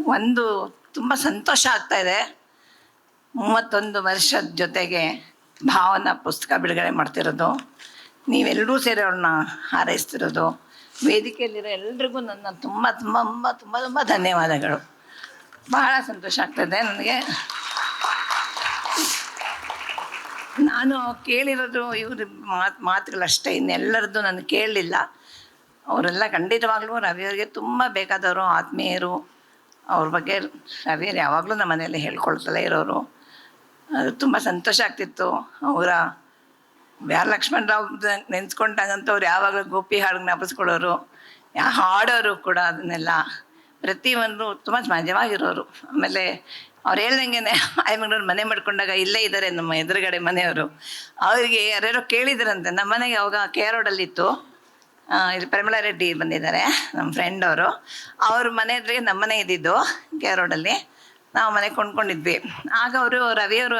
ಒಂದು ತುಂಬ ಸಂತೋಷ ಆಗ್ತಾ ಇದೆ. ಮೂವತ್ತೊಂದು ವರ್ಷದ ಜೊತೆಗೆ ಭಾವನ ಪುಸ್ತಕ ಬಿಡುಗಡೆ ಮಾಡ್ತಿರೋದು. ನೀವೆಲ್ಲರೂ ಸೇರಿ ಅವ್ರನ್ನ ಹಾರೈಸ್ತಿರೋದು. ವೇದಿಕೆಯಲ್ಲಿರೋ ಎಲ್ರಿಗೂ ನನ್ನ ತುಂಬ ತುಂಬ ತುಂಬ ತುಂಬ ತುಂಬ ಧನ್ಯವಾದಗಳು. ಬಹಳ ಸಂತೋಷ ಆಗ್ತದೆ ನನಗೆ. ನಾನು ಕೇಳಿರೋದು ಇವ್ರ ಮಾತು, ಮಾತುಗಳಷ್ಟೇ, ಇನ್ನೆಲ್ಲರದ್ದು ನಾನು ಕೇಳಲಿಲ್ಲ. ಅವರೆಲ್ಲ ಖಂಡಿತವಾಗ್ಲೂ ರವಿಯವರಿಗೆ ತುಂಬ ಬೇಕಾದವರು ಆತ್ಮೀಯರು. ಅವ್ರ ಬಗ್ಗೆ ಸವಿಯರು ಯಾವಾಗಲೂ ನಮ್ಮ ಮನೆಯಲ್ಲಿ ಹೇಳ್ಕೊಳ್ತಲೇ ಇರೋರು. ಅದು ತುಂಬ ಸಂತೋಷ ಆಗ್ತಿತ್ತು. ಅವರ ಯಾರು ಲಕ್ಷ್ಮಣ್ ರಾವ್ ನೆನ್ಸ್ಕೊಂಡಾಗಂತೂ ಅವ್ರು ಯಾವಾಗಲೂ ಗೋಪಿ ಹಾಡು ಜ್ಞಾಪಿಸ್ಕೊಳ್ಳೋರು ಯಾ ಹಾಡೋರು ಕೂಡ ಅದನ್ನೆಲ್ಲ ಪ್ರತಿಯೊಂದು ತುಂಬ ಮಜವಾಗಿರೋರು ಆಮೇಲೆ ಅವ್ರು ಹೇಳ್ದಂಗೆ ಆಯಮ್ಮನವ್ರು ಮನೆ ಮಾಡ್ಕೊಂಡಾಗ ಇಲ್ಲೇ ಇದ್ದಾರೆ ನಮ್ಮ ಎದುರುಗಡೆ ಮನೆಯವರು. ಅವರಿಗೆ ಯಾರ್ಯಾರೋ ಕೇಳಿದ್ರಂತೆ. ನಮ್ಮ ಮನೆಗೆ ಅವಾಗ ಕೆ ರೋಡಲ್ಲಿತ್ತು. ಇಲ್ಲಿ ಪರಿಮಳ ರೆಡ್ಡಿ ಬಂದಿದ್ದಾರೆ, ನಮ್ಮ ಫ್ರೆಂಡ್ ಅವರು. ಅವ್ರ ಮನೆ ಹತ್ರ ನಮ್ಮ ಮನೆ ಇದ್ದಿದ್ದು, ಕೆ ರೋಡಲ್ಲಿ. ನಾವು ಮನೆ ಕೊಂಡ್ಕೊಂಡಿದ್ವಿ. ಆಗ ಅವರು ರವಿಯವರು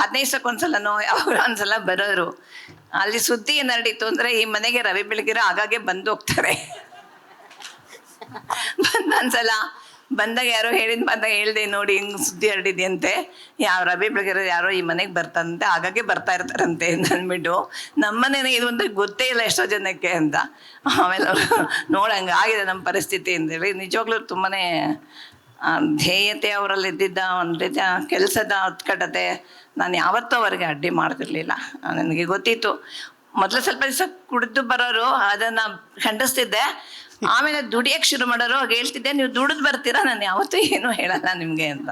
ಹದಿನೈದು ಸಲ ಅವರು ಒಂದ್ಸಲ ಬರೋರು. ಅಲ್ಲಿ ಸುದ್ದಿ ಹರಡಿತ್ತು ಅಂದರೆ, ಈ ಮನೆಗೆ ರವಿ ಬೆಳಗಿರೋ ಆಗಾಗೆ ಬಂದು ಹೋಗ್ತಾರೆ. ಬಂದು ಒಂದ್ಸಲ ಬಂದಾಗ ಯಾರೋ ಹೇಳಿದ್ ಬಂದಾಗ ಹೇಳ್ದೆ ನೋಡಿ ಹಿಂಗೆ ಸುದ್ದಿ ಹರಡಿದ್ಯಂತೆ. ಯಾವ ರವಿ ಬೆಳಗ್ಗೆ ಯಾರೋ ಈ ಮನೆಗೆ ಬರ್ತಾರಂತೆ ಆಗಾಗೆ ಬರ್ತಾ ಇರ್ತಾರಂತೆ ಅಂದ್ಬಿಟ್ಟು ನಮ್ಮ ಇದು ಅಂತ ಗೊತ್ತೇ ಇಲ್ಲ ಎಷ್ಟೋ ಜನಕ್ಕೆ ಅಂತ. ಆಮೇಲೆ ಅವರು ನೋಡಂಗೆ ಆಗಿದೆ ನಮ್ಮ ಪರಿಸ್ಥಿತಿ ಅಂತೇಳಿ ನಿಜವಾಗ್ಲೂ ತುಂಬಾ ಧ್ಯೇಯತೆ ಅವರಲ್ಲಿ ಇದ್ದಿದ್ದ ಒಂದು ರೀತಿಯ ಕೆಲಸದ ಉತ್ಕಟತೆ ನಾನು ಯಾವತ್ತೂ ಅವರಿಗೆ ಅಡ್ಡಿ ಮಾಡ್ತಿರ್ಲಿಲ್ಲ. ನನಗೆ ಗೊತ್ತಿತ್ತು. ಮೊದಲು ಸ್ವಲ್ಪ ದಿವಸ ಕುಡಿದು ಬರೋರು ಅದನ್ನು ಖಂಡಿಸ್ತಿದ್ದೆ. ಆಮೇಲೆ ದುಡಿಯಕ್ಕೆ ಶುರು ಮಾಡೋರು ಆಗ ಹೇಳ್ತಿದ್ದೆ, ನೀವು ದುಡಿದು ಬರ್ತೀರಾ? ನಾನು ಯಾವತ್ತೂ ಏನು ಹೇಳಲ್ಲ ನಿಮಗೆ ಅಂತ.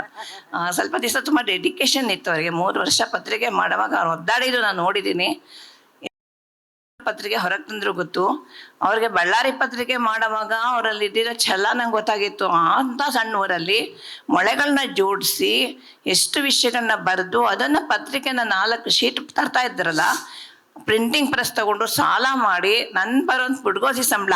ಸ್ವಲ್ಪ ದಿವಸ ತುಂಬ ಡೆಡಿಕೇಶನ್ ಇತ್ತು ಅವರಿಗೆ. ಮೂರು ವರ್ಷ ಪತ್ರಿಕೆ ಮಾಡುವಾಗ ಅವ್ರು ಒದ್ದಾಡಿದ್ರು ನಾನು ನೋಡಿದ್ದೀನಿ ಪತ್ರಿಕೆ ಹೊರಗೆ ತಂದ್ರು ಗೊತ್ತು. ಅವ್ರಿಗೆ ಬಳ್ಳಾರಿ ಪತ್ರಿಕೆ ಮಾಡುವಾಗ ಅವರಲ್ಲಿ ಇದ್ದಿರೋ ಛಲ ನಂಗೆ ಗೊತ್ತಾಗಿತ್ತು. ಅಂತ ಸಣ್ಣ ಊರಲ್ಲಿ ಮೊಳೆಗಳನ್ನ ಜೋಡಿಸಿ, ಎಷ್ಟು ವಿಷಯಗಳನ್ನ ಬರೆದು, ಅದನ್ನು ಪತ್ರಿಕೆನ ನಾಲ್ಕು ಶೀಟ್ ತರ್ತಾ ಇದ್ರಲ್ಲ ಪ್ರಿಂಟಿಂಗ್ ಪ್ರೆಸ್ ತಗೊಂಡು ಸಾಲ ಮಾಡಿ ನನ್ನ ಬರೋ ಪುಡ್ಗೋಸಿ ಸಂಬಳ.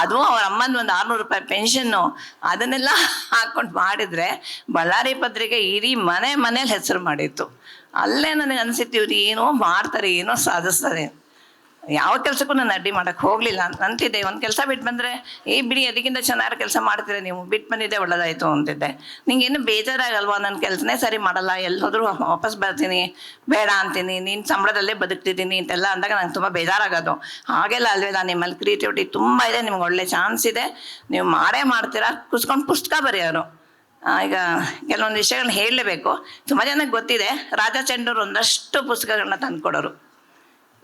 ಅದು ಅವ್ರ ಅಮ್ಮನ ಒಂದು ಆರುನೂರು ರೂಪಾಯಿ ಪೆನ್ಷನ್ನು ಅದನ್ನೆಲ್ಲ ಹಾಕೊಂಡು ಮಾಡಿದ್ರೆ ಬಳ್ಳಾರಿ ಪತ್ರಿಕೆ ಇಡೀ ಮನೆ ಮನೇಲಿ ಹೆಸರು ಮಾಡಿತ್ತು. ಅಲ್ಲೇ ನನಗೆ ಅನ್ಸಿತ್ತು ಇವ್ರು ಏನೋ ಮಾಡ್ತಾರೆ, ಏನೋ ಸಾಧಿಸ್ತಾರೆ ಯಾವ ಕೆಲಸಕ್ಕೂ ನಾನು ಅಡ್ಡಿ ಮಾಡಕ್ಕೆ ಹೋಗಲಿಲ್ಲ. ಅಂತಿದ್ದೆ ಒಂದು ಕೆಲಸ ಬಿಟ್ಟು ಬಂದರೆ, ಏ ಬಿಡಿ ಅದಕ್ಕಿಂತ ಚೆನ್ನಾಗಿ ಕೆಲಸ ಮಾಡ್ತೀರಾ ನೀವು? ಬಿಟ್ಟು ಬಂದಿದ್ದೆ, ಒಳ್ಳೆದಾಯಿತು, ಅಂತಿದ್ದೆ. ನಿಂಗೇನು ಬೇಜಾರಾಗಲ್ವಾ? ನನ್ನ ಕೆಲಸನೇ ಸರಿ ಮಾಡಲ್ಲ ಎಲ್ಲಿ ಹೋದರೂ ವಾಪಸ್ ಬರ್ತೀನಿ, ಬೇಡ ಅಂತೀನಿ, ನೀನು ಸಂಬಳದಲ್ಲೇ ಬದುಕ್ತಿದ್ದೀನಿ ಅಂತೆಲ್ಲ ಅಂದಾಗ ನಂಗೆ ತುಂಬ ಬೇಜಾರಾಗೋದು. ಹಾಗೆಲ್ಲ ನಾನು ನಿಮ್ಮಲ್ಲಿ ಕ್ರಿಯೇಟಿವಿಟಿ ತುಂಬ ಇದೆ, ನಿಮ್ಗೆ ಒಳ್ಳೆ ಚಾನ್ಸ್ ಇದೆ. ನೀವು ಮಾಡೇ ಮಾಡ್ತೀರಾ? ಕುಸ್ಕೊಂಡು ಪುಸ್ತಕ ಬರೆಯೋರು. ಈಗ ಕೆಲವೊಂದು ವಿಷಯಗಳನ್ನ ಹೇಳಲೇಬೇಕು. ತುಂಬ ಜನಕ್ಕೆ ಗೊತ್ತಿದೆ, ರಾಜಾ ಚಂಡೂರು ಒಂದಷ್ಟು ಪುಸ್ತಕಗಳನ್ನ ತಂದುಕೊಡೋರು.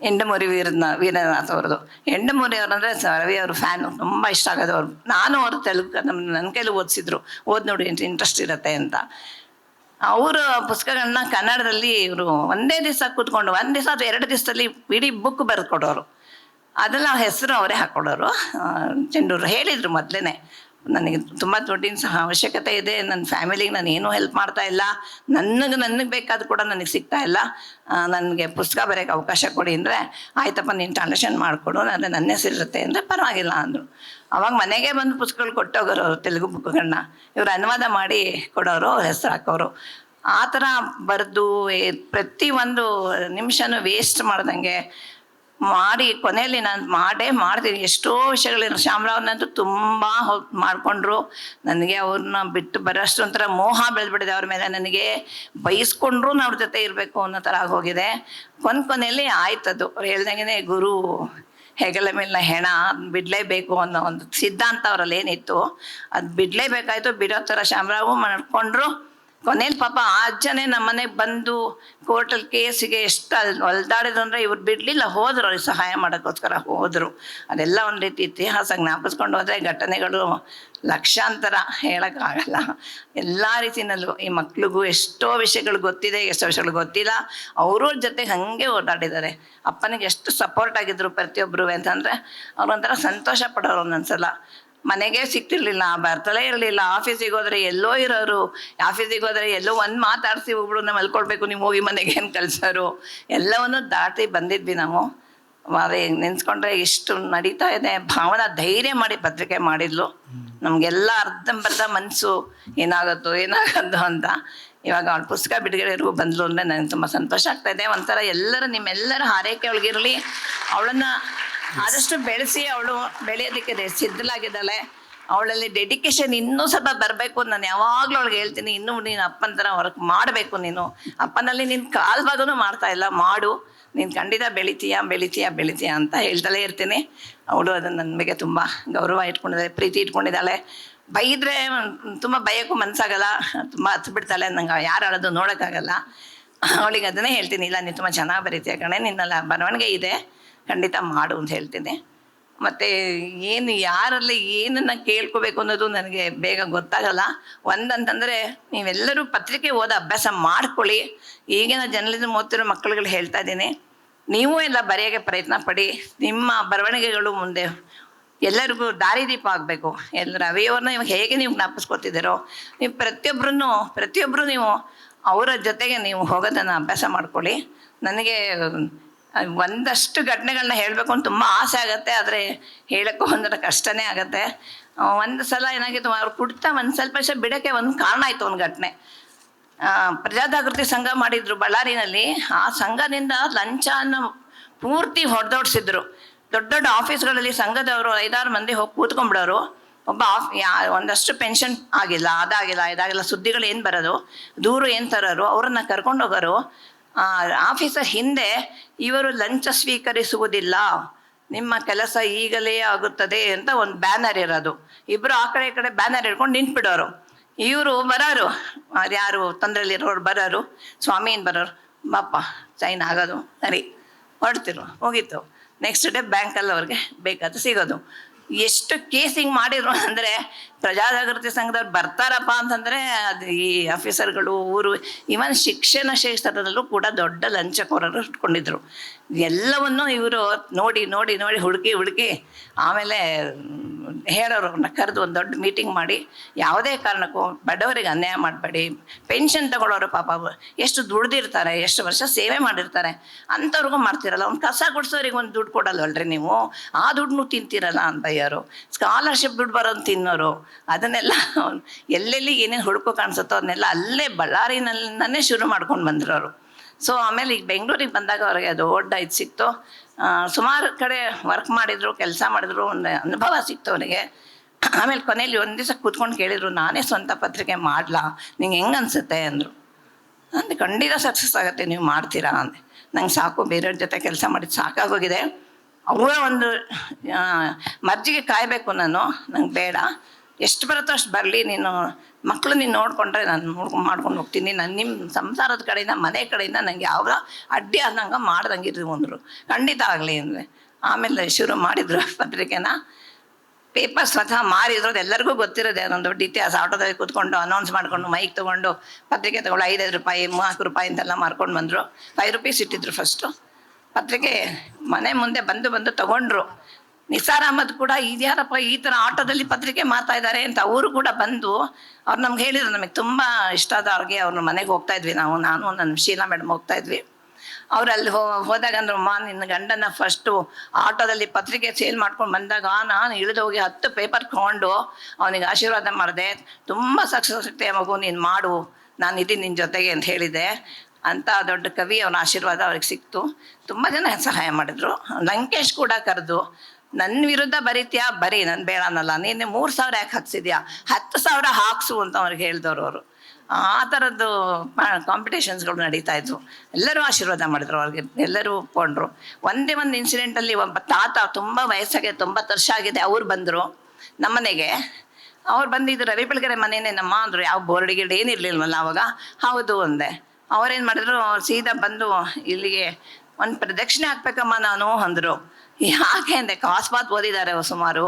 ಎಂಡಮುರಿ ವೀರನ ವೀರನಾಥ್ ಅವ್ರದ್ದು. ಎಂಡಮುರಿ ಅವ್ರು ಅಂದರೆ ರವಿ ಅವ್ರ ಫ್ಯಾನು ತುಂಬ ಇಷ್ಟ ಆಗೋದು ಅವ್ರು ನಾನು ಅವ್ರ ತೆಲುಗು ನಮ್ಮ ನನ್ನ ಕೈಲಿ ಓದಿಸಿದ್ರು. ಓದಿ ನೋಡಿ ಇಂಟ್ರೆಸ್ಟ್ ಇರುತ್ತೆ ಅಂತ. ಅವರ ಪುಸ್ತಕಗಳನ್ನ ಕನ್ನಡದಲ್ಲಿ ಇವರು ಒಂದೇ ದಿವಸ ಕೂತ್ಕೊಂಡು, ಒಂದು ದಿವಸ ಅಥವಾ ಎರಡು ದಿವಸದಲ್ಲಿ ಇಡೀ ಬುಕ್ ಬರೆದು ಕೊಡೋರು ಅದೆಲ್ಲ ಹೆಸರು ಅವರೇ ಹಾಕ್ಕೊಡೋರು. ಚೆಂಡೂರು ಹೇಳಿದರು ಮೊದಲೇ ನನಗೆ ತುಂಬ ದುಡ್ಡಿನ ಸಹ ಅವಶ್ಯಕತೆ ಇದೆ. ನನ್ನ ಫ್ಯಾಮಿಲಿಗೆ ನಾನು ಏನೂ ಹೆಲ್ಪ್ ಮಾಡ್ತಾ ಇಲ್ಲ. ನನಗೆ ನನಗೆ ಬೇಕಾದ ಕೂಡ ನನಗೆ ಸಿಗ್ತಾ ಇಲ್ಲ. ನನಗೆ ಪುಸ್ತಕ ಬರೆಯೋಕ್ಕೆ ಅವಕಾಶ ಕೊಡಿ ಅಂದರೆ, ಆಯ್ತಪ್ಪ, ನೀನು ಟ್ರಾನ್ಲೇಷನ್ ಮಾಡಿಕೊಡು. ಅಂದರೆ ನನ್ನ ಹೆಸರಿರುತ್ತೆ ಅಂದರೆ ಪರವಾಗಿಲ್ಲ ಅಂದರು. ಅವಾಗ ಮನೆಗೆ ಬಂದು ಪುಸ್ತಕಗಳು ಕೊಟ್ಟೋಗೋರು ತೆಲುಗು ಬುಕ್ಗಳನ್ನ. ಇವರು ಅನುವಾದ ಮಾಡಿ ಕೊಡೋರು ಹೆಸರು ಹಾಕೋರು. ಆ ಥರ ಬರೆದು ಪ್ರತಿ ಒಂದು ನಿಮಿಷನೂ ವೇಸ್ಟ್ ಮಾಡ್ದಂಗೆ ಮಾಡಿ ಕೊನೆಯಲ್ಲಿ ನಾನು ಮಾಡೇ ಮಾಡ್ತೀನಿ. ಎಷ್ಟೋ ವಿಷಯಗಳಿರೋ ಶ್ಯಾಮರಾವ್ನಂತೂ ತುಂಬ ಮಾಡಿಕೊಂಡ್ರು. ನನಗೆ ಅವ್ರನ್ನ ಬಿಟ್ಟು ಬರೋಷ್ಟು ಒಂಥರ ಮೋಹ ಬೆಳೆದ್ಬಿಟ್ಟಿದೆ ಅವ್ರ ಮೇಲೆ. ನನಗೆ ಬಯಸ್ಕೊಂಡ್ರು ಅವ್ರ ಜೊತೆ ಇರಬೇಕು ಅನ್ನೋ ಥರ ಆಗೋಗಿದೆ. ಕೊನೆ ಕೊನೆಯಲ್ಲಿ ಆಯ್ತದು ಅವ್ರು ಹೇಳ್ದಂಗೆ ಗುರು, ಹೆಗಲ ಮೇಲಿನ ಹೆಣ ಬಿಡಲೇಬೇಕು ಅನ್ನೋ ಒಂದು ಸಿದ್ಧಾಂತ ಅವರಲ್ಲಿ ಏನಿತ್ತು ಅದು ಬಿಡಲೇಬೇಕಾಯ್ತು, ಬಿಡೋ ಥರ ಶ್ಯಾಮರಾವು ಮಾಡ್ಕೊಂಡ್ರು. ಕೊನೇಲಿ ಪಾಪ ಆ ಅಜ್ಜನೇ ನಮ್ಮ ಮನೆಗೆ ಬಂದು ಕೋರ್ಟಲ್ಲಿ ಕೇಸಿಗೆ ಎಷ್ಟು ಅಲ್ಲಿ ಹೊಲ್ದಾಡಿದ್ರು ಅಂದರೆ ಇವ್ರು ಬಿಡಲಿಲ್ಲ, ಹೋದ್ರು ಅವ್ರಿಗೆ ಸಹಾಯ ಮಾಡೋಕ್ಕೋಸ್ಕರ ಹೋದರು. ಅದೆಲ್ಲ ಒಂದು ರೀತಿ ಇತಿಹಾಸ ಜ್ಞಾಪಿಸ್ಕೊಂಡು ಹೋದರೆ ಘಟನೆಗಳು ಲಕ್ಷಾಂತರ ಹೇಳೋಕ್ಕಾಗಲ್ಲ. ಎಲ್ಲ ರೀತಿಯಲ್ಲೂ ಈ ಮಕ್ಳಿಗೂ ಎಷ್ಟೋ ವಿಷಯಗಳು ಗೊತ್ತಿದೆ, ಎಷ್ಟೋ ವಿಷಯಗಳು ಗೊತ್ತಿಲ್ಲ. ಅವ್ರ ಜೊತೆ ಹಾಗೆ ಓಡಾಡಿದ್ದಾರೆ ಅಪ್ಪನಿಗೆ ಎಷ್ಟು ಸಪೋರ್ಟ್ ಆಗಿದ್ರು ಪ್ರತಿಯೊಬ್ಬರು ಅಂತಂದರೆ ಅವ್ರೊಂಥರ ಸಂತೋಷ ಪಡೋರು ಒಂದೊಂದ್ಸಲ. ಮನೆಗೆ ಸಿಕ್ತಿರ್ಲಿಲ್ಲ, ಬರ್ತಲೇ ಇರಲಿಲ್ಲ. ಆಫೀಸಿಗೆ ಹೋದ್ರೆ ಎಲ್ಲೋ ಇರೋರು. ಆಫೀಸಿಗೆ ಹೋದ್ರೆ ಎಲ್ಲೋ ಒಂದು ಮಾತಾಡಿಸಿ ಒಬ್ಬಳು ನಾವು ಮಲ್ಕೊಳ್ಬೇಕು. ನೀವು ಹೋಗಿ ಮನೆಗೆ ಏನು ಕಳ್ಸೋರು? ಎಲ್ಲವನ್ನು ದಾಟಿ ಬಂದಿದ್ವಿ ನಾವು. ಅದೇ ನೆನ್ಸ್ಕೊಂಡ್ರೆ ಇಷ್ಟು ನಡೀತಾ ಇದೆ. ಭಾವನಾ ಧೈರ್ಯ ಮಾಡಿ ಪತ್ರಿಕೆ ಮಾಡಿದ್ಲು. ನಮಗೆಲ್ಲ ಅರ್ಧಂಬರ್ಧ ಮನಸ್ಸು ಏನಾಗುತ್ತೋ, ಏನಾಗತ್ತೋ ಅಂತ. ಇವಾಗ ಅವಳು ಪುಸ್ತಕ ಬಿಡುಗಡೆವರೆಗೂ ಬಂದ್ಲು ಅಂದರೆ ನನಗೆ ತುಂಬ ಸಂತೋಷ ಆಗ್ತಾ ಇದೆ. ಒಂಥರ ಎಲ್ಲರ ನಿಮ್ಮೆಲ್ಲರ ಹಾರೈಕೆ ಅವಳಿಗಿರಲಿ ಅವಳನ್ನು ಆದಷ್ಟು ಬೆಳೆಸಿ ಅವಳು ಬೆಳೆಯೋದಕ್ಕೆ ಸಿದ್ಧಲಾಗಿದ್ದಾಳೆ ಅವಳಲ್ಲಿ ಡೆಡಿಕೇಶನ್ ಇನ್ನೂ ಸ್ವಲ್ಪ ಬರಬೇಕು ನಾನು ಯಾವಾಗಲೂ ಅವಳಿಗೆ ಹೇಳ್ತೀನಿ. ಇನ್ನೂ ನೀನು ಅಪ್ಪನ ಥರ ವರ್ಕ್ ಮಾಡಬೇಕು ನೀನು. ಅಪ್ಪನಲ್ಲಿ ನಿನ್ನ ಕಾಲ್ ಬಾದನು ಮಾಡ್ತಾ ಇಲ್ಲ. ಮಾಡು. ನೀನು ಖಂಡಿತ ಬೆಳಿತೀಯ ಬೆಳಿತೀಯ ಬೆಳಿತೀಯ ಅಂತ ಹೇಳ್ತಲೇ ಇರ್ತೀನಿ. ಅವಳು ಅದನ್ನು ನನ್ನ ಬಗ್ಗೆ ತುಂಬ ಗೌರವ ಇಟ್ಕೊಂಡಿದ್ದಾಳೆ, ಪ್ರೀತಿ ಇಟ್ಕೊಂಡಿದ್ದಾಳೆ. ಬೈದರೆ ತುಂಬ ಬಯಕ್ಕೂ ಮನಸ್ಸಾಗಲ್ಲ ತುಂಬ ಹತ್ತು ಬಿಡ್ತಾಳೆ. ನಂಗೆ ಯಾರು ಆಡೋದು ನೋಡೋಕ್ಕಾಗಲ್ಲ. ಅವಳಿಗೆ ಅದನ್ನೇ ಹೇಳ್ತೀನಿ. ಇಲ್ಲ, ನೀನು ತುಂಬ ಚೆನ್ನಾಗಿ ಬರೀತೀಯ ಕಣೆ. ನಿನ್ನೆಲ್ಲ ಬರವಣಿಗೆ ಇದೆ. ಖಂಡಿತ ಮಾಡು ಅಂತ ಹೇಳ್ತೀನಿ ಮತ್ತು ಏನು ಯಾರಲ್ಲಿ ಏನನ್ನ ಕೇಳ್ಕೋಬೇಕು ಅನ್ನೋದು ನನಗೆ ಬೇಗ ಗೊತ್ತಾಗಲ್ಲ. ಒಂದಂತಂದರೆ ನೀವೆಲ್ಲರೂ ಪತ್ರಿಕೆ ಓದ ಅಭ್ಯಾಸ ಮಾಡ್ಕೊಳ್ಳಿ. ಈಗಿನ ಜರ್ನಲಿಸಮ್ ಓದ್ತಿರೋ ಮಕ್ಕಳುಗಳು ಹೇಳ್ತಾ ಇದ್ದೀನಿ. ನೀವು ಎಲ್ಲ ಬರೆಯೋಕ್ಕೆ ಪ್ರಯತ್ನ ಪಡಿ. ನಿಮ್ಮ ಬರವಣಿಗೆಗಳು ಮುಂದೆ ಎಲ್ಲರಿಗೂ ದಾರಿದೀಪ ಆಗಬೇಕು. ಎಲ್ಲ ರವಿಯವ್ರನ್ನ ಇವಾಗ ಹೇಗೆ ನೀವು ಜ್ಞಾಪಿಸ್ಕೊತಿದ್ದೀರೋ, ನೀವು ಪ್ರತಿಯೊಬ್ಬರನ್ನು ಪ್ರತಿಯೊಬ್ಬರು ನೀವು ಅವರ ಜೊತೆಗೆ ನೀವು ಹೋಗೋದನ್ನು ಅಭ್ಯಾಸ ಮಾಡ್ಕೊಳ್ಳಿ. ನನಗೆ ಒಂದಷ್ಟು ಘಟನೆಗಳನ್ನ ಹೇಳಬೇಕು ಅಂತ ತುಂಬ ಆಸೆ ಆಗುತ್ತೆ, ಆದರೆ ಹೇಳಕ್ಕೂ ಒಂದರ ಕಷ್ಟನೇ ಆಗುತ್ತೆ. ಒಂದು ಸಲ ಏನಾಗಿತ್ತು, ಅವ್ರು ಕುಡ್ತಾ ಒಂದು ಸ್ವಲ್ಪ ವರ್ಷ ಬಿಡೋಕ್ಕೆ ಒಂದು ಕಾರಣ ಆಯಿತು ಒಂದು ಘಟನೆ. ಪ್ರಜಾಜಾಗೃತಿ ಸಂಘ ಮಾಡಿದ್ರು ಬಳ್ಳಾರಿನಲ್ಲಿ, ಆ ಸಂಘದಿಂದ ಲಂಚನ ಪೂರ್ತಿ ಹೊಡೆದೋಡ್ಸಿದ್ರು. ದೊಡ್ಡ ದೊಡ್ಡ ಆಫೀಸ್ಗಳಲ್ಲಿ ಸಂಘದವರು ಐದಾರು ಮಂದಿ ಹೋಗಿ ಕೂತ್ಕೊಂಡ್ಬಿಡೋರು. ಒಬ್ಬ ಆಫ್ ಒಂದಷ್ಟು ಪೆನ್ಷನ್ ಆಗಿಲ್ಲ, ಅದಾಗಿಲ್ಲ, ಇದಾಗಿಲ್ಲ, ಸುದ್ದಿಗಳು ಏನು ಬರೋದು, ದೂರು ಏನು ತರೋರು, ಅವ್ರನ್ನ ಕರ್ಕೊಂಡು ಹೋಗೋರು. ಆಫೀಸರ್ ಹಿಂದೆ ಇವರು ಲಂಚ ಸ್ವೀಕರಿಸುವುದಿಲ್ಲ. ನಿಮ್ಮ ಕೆಲಸ ಈಗಲೇ ಆಗುತ್ತದೆ ಅಂತ ಒಂದು ಬ್ಯಾನರ್ ಇರೋದು. ಇಬ್ಬರು ಆ ಕಡೆ ಈ ಕಡೆ ಬ್ಯಾನರ್ ಹಿಡ್ಕೊಂಡು ನಿಂತ್ಬಿಡೋರು. ಇವರು ಬರೋರು. ಯಾರು ತೊಂದರೆಲಿರೋರು ಬರೋರು. ಸ್ವಾಮೀನ್ ಬರೋರು. ಬಾಪ ಸೈನ್ ಆಗೋದು. ಸರಿ ಹೊಡ್ತಿರು ಹೋಗಿತ್ತು ನೆಕ್ಸ್ಟ್ ಡೇ ಬ್ಯಾಂಕಲ್ಲಿ ಅವ್ರಿಗೆ ಬೇಕಾದ ಸಿಗೋದು. ಎಷ್ಟು ಕೇಸಿಂಗ್ ಮಾಡಿದ್ರು ಅಂದರೆ ಪ್ರಜಾಜಾಗೃತಿ ಸಂಘದವ್ರು ಬರ್ತಾರಪ್ಪ ಅಂತಂದರೆ ಅದು ಈ ಆಫೀಸರ್ಗಳು, ಊರು ಇವನ್ ಶಿಕ್ಷಣ ಕ್ಷೇತ್ರದಲ್ಲೂ ಕೂಡ ದೊಡ್ಡ ಲಂಚಕೋರರು ಇಟ್ಕೊಂಡಿದ್ರು. ಎಲ್ಲವನ್ನು ಇವರು ನೋಡಿ ನೋಡಿ ನೋಡಿ ಹುಡುಕಿ ಹುಡುಕಿ ಆಮೇಲೆ ಹೇಳೋರು ಅವ್ರನ್ನ ಕರೆದು ಒಂದು ದೊಡ್ಡ ಮೀಟಿಂಗ್ ಮಾಡಿ ಯಾವುದೇ ಕಾರಣಕ್ಕೂ ಬಡವರಿಗೆ ಅನ್ಯಾಯ ಮಾಡಬೇಡಿ ಪೆನ್ಷನ್ ತಗೊಳ್ಳೋರು ಪಾಪ ಎಷ್ಟು ದುಡ್ದಿರ್ತಾರೆ, ಎಷ್ಟು ವರ್ಷ ಸೇವೆ ಮಾಡಿರ್ತಾರೆ ಅಂಥವ್ರಿಗೂ ಮಾಡ್ತಿರಲ್ಲ ಒಂದು ಕಸ ಗುಡಿಸೋರಿಗೆ ಒಂದು ದುಡ್ಡು ಕೊಡಲ್ವಲ್ರಿ ನೀವು? ಆ ದುಡ್ಡನ್ನು ತಿಂತೀರಲ್ಲ ಅಂತ ಬೈಯೋರು ಸ್ಕಾಲರ್ಶಿಪ್ ದುಡ್ಡು ಬರೋದು ತಿನ್ನೋರು. ಅದನ್ನೆಲ್ಲ ಎಲ್ಲೆಲ್ಲಿ ಏನೇನು ಹುಡುಕೋ ಕಾಣಿಸುತ್ತೋ ಅದನ್ನೆಲ್ಲ ಅಲ್ಲೇ ಬಳ್ಳಾರಿನಲ್ಲೇ ಶುರು ಮಾಡ್ಕೊಂಡು ಬಂದಿರೋರು. ಸೊ ಆಮೇಲೆ ಈಗ ಬೆಂಗಳೂರಿಗೆ ಬಂದಾಗ ಅವ್ರಿಗೆ ಅದು ದೊಡ್ಡ ಇದು ಸಿಕ್ತು. ಸುಮಾರು ಕಡೆ ವರ್ಕ್ ಮಾಡಿದ್ರು, ಕೆಲಸ ಮಾಡಿದ್ರು, ಒಂದು ಅನುಭವ ಸಿಕ್ತು ಅವನಿಗೆ. ಆಮೇಲೆ ಕೊನೆಯಲ್ಲಿ ಒಂದು ದಿವಸ ಕೂತ್ಕೊಂಡು ಕೇಳಿದ್ರು, ನಾನೇ ಸ್ವಂತ ಪತ್ರಿಕೆ ಮಾಡಲಾ? ನಿಂಗೆ ಹೆಂಗೆ ಅನಿಸುತ್ತೆ ಅಂದರು. ಅಂದರೆ ಖಂಡಿತ ಸಕ್ಸಸ್ ಆಗುತ್ತೆ, ನೀವು ಮಾಡ್ತೀರಾ ಅಂದೆ. ನಂಗೆ ಸಾಕು, ಬೇರೆಯವ್ರ ಜೊತೆ ಕೆಲಸ ಮಾಡಿದ್ದು ಸಾಕಾಗೋಗಿದೆ ಅವರ ಒಂದು ಮರ್ಜಿಗೆ ಕಾಯಬೇಕು ನಾನು, ನಂಗೆ ಬೇಡ. ಎಷ್ಟು ಬರುತ್ತೋ ಅಷ್ಟು ಬರಲಿ, ನೀನು ಮಕ್ಕಳು ನೀನು ನೋಡಿಕೊಂಡ್ರೆ ನಾನು ನೋಡ್ಕೊಂಡು ಮಾಡ್ಕೊಂಡು ಹೋಗ್ತೀನಿ. ನಾನು ನಿಮ್ಮ ಸಂಸಾರದ ಕಡೆಯಿಂದ, ಮನೆ ಕಡೆಯಿಂದ ನನಗೆ ಯಾವ ಅಡ್ಡಿ ಆದಂಗೆ ಮಾಡ್ದಂಗೆ ಇರು ಅಂದರು. ಖಂಡಿತ ಆಗಲಿ ಅಂದರೆ. ಆಮೇಲೆ ಶುರು ಮಾಡಿದ್ರು ಪತ್ರಿಕೆನ. ಪೇಪರ್ ಸ್ವತಃ ಮಾರಿದ್ರು ಎಲ್ಲರಿಗೂ ಗೊತ್ತಿರೋದೆ ಅದೊಂದು ದೊಡ್ಡ ಇತಿಹಾಸ. ಆಟೋದಲ್ಲಿ ಕೂತ್ಕೊಂಡು ಅನೌನ್ಸ್ ಮಾಡ್ಕೊಂಡು ಮೈಕ್ ತೊಗೊಂಡು, ಪತ್ರಿಕೆ ತೊಗೊಂಡು ಐದೈದು ರೂಪಾಯಿ, ಮೂವತ್ತು ರೂಪಾಯಿ ಅಂತೆಲ್ಲ ಮಾರ್ಕೊಂಡು ಬಂದರು. ಫೈವ್ ರುಪೀಸ್ ಇಟ್ಟಿದ್ರು ಫಸ್ಟು ಪತ್ರಿಕೆ ಮನೆ ಮುಂದೆ ಬಂದು ಬಂದು ತಗೊಂಡ್ರು. ನಿಸಾರ್ ಅಹಮದ್ ಕೂಡ ಇದ್ಯಾರಪ್ಪ ಈ ಥರ ಆಟೋದಲ್ಲಿ ಪತ್ರಿಕೆ ಮಾರ್ತಾ ಇದ್ದಾರೆ ಅಂತ ಅವರು ಕೂಡ ಬಂದು ಅವ್ರು ನಮ್ಗೆ ಹೇಳಿದ್ರು, ನಮಗೆ ತುಂಬ ಇಷ್ಟ ಆದ ಅವ್ರಿಗೆ ಅವ್ರ ಮನೆಗೆ ಹೋಗ್ತಾ ಇದ್ವಿ ನಾವು, ನಾನು ನನ್ನ ಶೀಲಾ ಮೇಡಮ್ ಹೋಗ್ತಾ ಇದ್ವಿ. ಅವ್ರು ಅಲ್ಲಿ ಹೋ, ಹೋದಾಗ ಅಂದ್ರು ಮಾ ನಿನ್ನ ಗಂಡನ ಫಸ್ಟು ಆಟೋದಲ್ಲಿ ಪತ್ರಿಕೆ ಸೇಲ್ ಮಾಡ್ಕೊಂಡು ಬಂದಾಗ ನಾನು ಇಳಿದು ಹೋಗಿ ಹತ್ತು ಪೇಪರ್ ತೊಗೊಂಡು ಅವನಿಗೆ ಆಶೀರ್ವಾದ ಮಾಡಿದೆ. ತುಂಬ ಸಕ್ಸಸ್ ಆಗುತ್ತೆ ಮಗು, ನೀನು ಮಾಡು. ನಾನು ಇದ್ದೀನಿ ನಿನ್ನ ಜೊತೆಗೆ ಅಂತ ಹೇಳಿದೆ ಅಂತ ದೊಡ್ಡ ಕವಿ ಅವನ ಆಶೀರ್ವಾದ ಅವ್ರಿಗೆ ಸಿಕ್ತು. ತುಂಬ ಜನ ಸಹಾಯ ಮಾಡಿದ್ರು. ಲಂಕೇಶ್ ಕೂಡ ಕರೆದು ನನ್ನ ವಿರುದ್ಧ ಬರೀತೀಯಾ? ಬರೀ, ನಾನು ಬೇಡ ಅನ್ನಲ್ಲ. ನೀನು ಮೂರು ಸಾವಿರ ಯಾಕೆ ಹಾಕ್ಸಿದ್ಯಾ? ಹತ್ತು ಸಾವಿರ ಹಾಕ್ಸು ಅಂತ ಅವ್ರಿಗೆ ಹೇಳಿದವರು ಅವರು. ಆ ಥರದ್ದು ಕಾಂಪಿಟೇಷನ್ಸ್ಗಳು ನಡೀತಾ ಇದ್ವು. ಎಲ್ಲರೂ ಆಶೀರ್ವಾದ ಮಾಡಿದ್ರು ಅವ್ರಿಗೆ. ಎಲ್ಲರೂ ಒಪ್ಕೊಂಡ್ರು. ಒಂದೇ ಒಂದು ಇನ್ಸಿಡೆಂಟಲ್ಲಿ ಒಬ್ಬ ತಾತ ತುಂಬ ವಯಸ್ಸಾಗಿದೆ ತೊಂಬತ್ತು ವರ್ಷ ಆಗಿದೆ. ಅವ್ರು ಬಂದರು ನಮ್ಮನೆಗೆ ಅವ್ರು ಬಂದಿದ್ದು ರವಿ ಬೆಳಗೆರೆ ಮನೆಯೇ ನಮ್ಮ ಅಂದರು. ಯಾವ ಬೋರ್ಡ್ ಗಿರ್ಡ್ ಏನಿರ್ಲಿಲ್ವಲ್ಲ ಅವಾಗ? ಹೌದು ಅಂದೆ. ಅವ್ರೇನು ಮಾಡಿದ್ರು ಸೀದಾ ಬಂದು ಇಲ್ಲಿಗೆ ಒಂದು ಪ್ರದಕ್ಷಿಣೆ ಹಾಕ್ಬೇಕಮ್ಮ ನಾನು ಅಂದರು. ಯಾಕೆ ಅಂದೆ, ಕಾಸ್ಮಾತ್ ಓದಿದ್ದಾರೆ ಸುಮಾರು.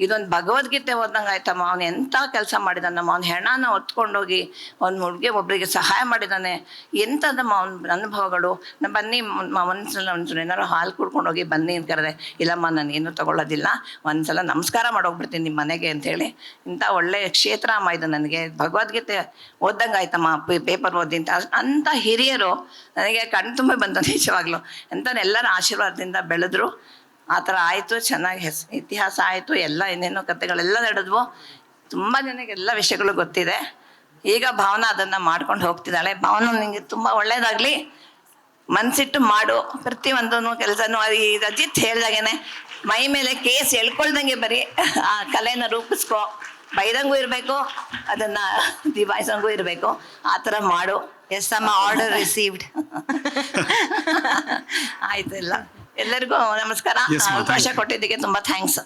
ಇದೊಂದು ಭಗವದ್ಗೀತೆ ಓದಂಗೆ ಆಯ್ತಮ್ಮ. ಅವ್ನು ಎಂಥ ಕೆಲಸ ಮಾಡಿದಾನಮ್ಮ. ಅವ್ನ ಹೆಣನ ಹೊತ್ಕೊಂಡೋಗಿ ಅವ್ನ ಹುಡುಗಿ ಒಬ್ಬರಿಗೆ ಸಹಾಯ ಮಾಡಿದಾನೆ. ಎಂಥದಮ್ಮ ಅವ್ನ ಅನುಭವಗಳು? ಬನ್ನಿ ಒಂದ್ಸಲ ಒಂದ್ಸಲ ಏನಾರು ಹಾಲು ಕುಡ್ಕೊಂಡು ಹೋಗಿ ಬನ್ನಿ ಅಂತ ಕರೆದೆ. ಇಲ್ಲಮ್ಮ ನಾನು ಏನು ತಗೊಳ್ಳೋದಿಲ್ಲ. ಒಂದ್ಸಲ ನಮಸ್ಕಾರ ಮಾಡೋಗ್ಬಿಡ್ತೀನಿ ನಿಮ್ಮ ಮನೆಗೆ ಅಂತೇಳಿ ಇಂಥ ಒಳ್ಳೆಯ ಕ್ಷೇತ್ರ ಅಮ್ಮ ಇದು ನನಗೆ. ಭಗವದ್ಗೀತೆ ಓದಂಗೆ ಆಯ್ತಮ್ಮ. ಪೇಪರ್ ಓದಿ ಅಂತ. ಅಂಥ ಹಿರಿಯರು ನನಗೆ ಕಣ್ತುಂಬ ಬಂತು ನಿಜವಾಗ್ಲೂ. ಅಂತ ಎಲ್ಲರ ಆಶೀರ್ವಾದದಿಂದ ಬೆಳೆದ್ರು. ಆ ಥರ ಆಯಿತು, ಚೆನ್ನಾಗಿ ಹೆಸ್, ಇತಿಹಾಸ ಆಯಿತು, ಎಲ್ಲ ಏನೇನೋ ಕಥೆಗಳೆಲ್ಲ ನಡೆದ್ವು. ತುಂಬ ನನಗೆಲ್ಲ ವಿಷಯಗಳು ಗೊತ್ತಿದೆ. ಈಗ ಭಾವನ ಅದನ್ನು ಮಾಡ್ಕೊಂಡು ಹೋಗ್ತಿದ್ದಾಳೆ. ಭಾವನ ನಿಮಗೆ ತುಂಬ ಒಳ್ಳೆಯದಾಗಲಿ ಮನಸ್ಸಿಟ್ಟು ಮಾಡು. ಪ್ರತಿಯೊಂದೂ ಕೆಲಸನೂ ಅದು ರಜಿತ್ ಹೇಳ್ದಾಗೇನೆ, ಮೈ ಮೇಲೆ ಕೇಸ್ ಎಳ್ಕೊಳ್ದಂಗೆ ಬರೀ. ಆ ಕಲೆನ ರೂಪಿಸ್ಕೊ. ಬೈದಂಗೂ ಇರಬೇಕು, ಅದನ್ನು ದಿವಾಯಿಸಂಗೂ ಇರಬೇಕು. ಆ ಥರ ಮಾಡು. ಎಸ್ ಅಮ್ಮ ಆರ್ಡರ್ ರಿಸೀವ್ಡ್ ಆಯ್ತು ಎಲ್ಲ. ಎಲ್ಲರಿಗೂ ನಮಸ್ಕಾರ. ಅವಕಾಶ ಕೊಟ್ಟಿದ್ದಕ್ಕೆ ತುಂಬಾ ಥ್ಯಾಂಕ್ಸ್